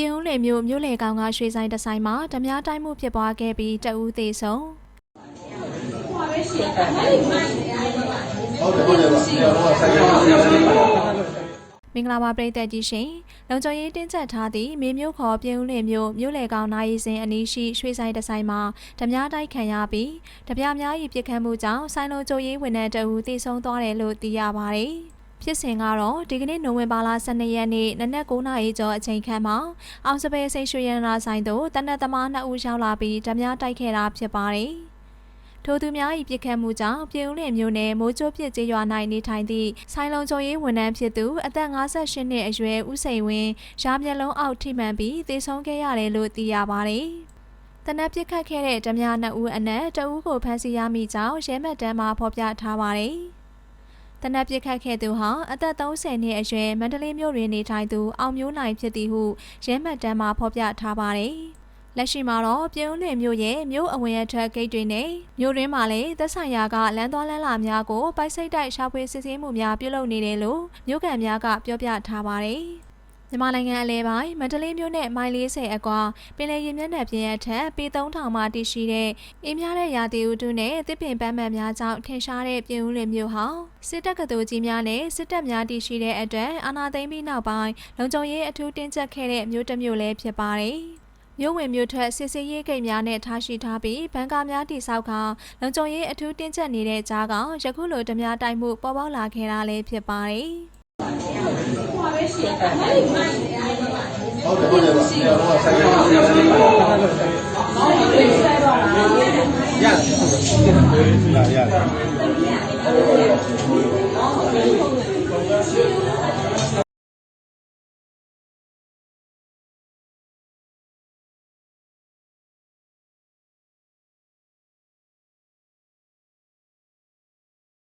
ပြည်ဦးလင်မြို့မြို့လေကောင်ကရွှေဆိုင်တစ်ဆိုင်မှာဓမြတိုင်းမှုဖြစ်ပွားခဲ့ပြီးတအူးသေးဆုံးဟုတ်တယ်ဟုတ်တယ်ပါဆရာတော်ကဆိုင်ရဆရာတော်မင်္ဂလာပါပရိသတ်ကြီးရှင်လုံခြုံရေးတင်းကျပ်ထားသည့်မြေမြို့ခေါ်ပြည်ဦးလင်မြို့မြို့လေကောင်နိုင်ရီစင်အနီးရှိရွှေဆိုင်တစ်ဆိုင်မှာဓမြတိုက်ခံရပြီးဓပြများ၏ပြစ်ခတ်မှုကြောင့်ဆိုင်လုံခြုံရေးဝန်ထမ်းတအူးသေဆုံးသွားတယ်လို့သိရပါတယ် ဖြစ်စဉ်ကတော့ဒီကနေ့နိုဝင်ဘာလ12ရက်နေ့နနက်9:00နာရီကျော်အချိန်ခန့်မှာအောင်စပယ်စိတ်ရွှေရန်နာဆိုင်သို့တနက်သမား2ဦးရောက်လာပြီးဓမြတိုက်ခဲ့တာဖြစ်ပါတယ်။ထိုသူများ၏ပြစ်ခတ်မှုကြောင့်ပြည်ဦးလင်မျိုးနယ်မိုးချိုးပြစ်ကျေးရွာ၌နေထိုင်သည့်ဆိုင်လုံချုံရေးဝန်ထမ်းဖြစ်သူအသက်58နှစ်အရွယ်ဦးစိန်ဝင်းရာမျက်လုံးအောက်ထိမှန်ပြီးသေဆုံးခဲ့ရတယ်လို့သိရပါတယ်။တနက်ပြစ်ခတ်ခဲ့တဲ့ဓမြ2ဦးအနက်တဦးကိုဖမ်းဆီးရမိကြောင်းရဲမှတ်တမ်းမှာဖော်ပြထားပါတယ်။ တနက်ပြစ်ခတ်ခဲ့သူဟာအသက်30နှစ်အရွယ်မန္တလေးမြို့တွင်နေထိုင်သူအောင်မျိုးနိုင်ဖြစ်သည်ဟုရဲမှတ်တမ်းမှာဖော်ပြထားပါတယ်။လက်ရှိမှာတော့ပြည်ဦးလွင်မြို့ရဲ့မြို့အဝင်အထွက်ဂိတ်တွေနဲ့မြို့တွင်းမှာလည်းသက်ဆိုင်ရာကလမ်းသွားလမ်းလာများကိုပိုက်စိတ်တိုက်ရှာဖွေစစ်ဆေးမှုများပြုလုပ်နေတယ်လို့မြို့ကန်များကပြောပြထားပါတယ်။ မြန်မာနိုင်ငံအလဲပိုင်းမန္တလေးမြို့နဲ့မိုင်40အကွာပင်လယ်ရင်မျက်နှာပြင်အထက်ပေ3000မှတည်ရှိတဲ့အင်းများတဲ့ရာသီဥတုနဲ့တစ်ပင်ပန်းမှန်များကြောင့်ထင်ရှားတဲ့ပြည်ဦးလွင်မြို့ဟာစစ်တပ်ကတော်ကြီးများနဲ့စစ်တပ်များတည်ရှိတဲ့အတွက်အာဏာသိမ်းပြီးနောက်ပိုင်းလုံခြုံရေးအထူးတင်းကျပ်ခဲ့တဲ့မြို့တစ်မြို့လည်းဖြစ်ပါတယ်။မြို့ဝင်မြို့ထွက်စစ်စေးရေးဂိတ်များနဲ့ထားရှိထားပြီးဘန်ကာများတိစောက်ကလုံခြုံရေးအထူးတင်းကျပ်နေတဲ့ကြားကယခုလိုဓမြတိုက်မှုပေါ်ပေါက်လာခဲ့တာလည်းဖြစ်ပါတယ်။ ဟုတ်တယ်ဟုတ်တယ်ပါဆရာတော်ကဆိုင်ရဆရာတော်ရတယ်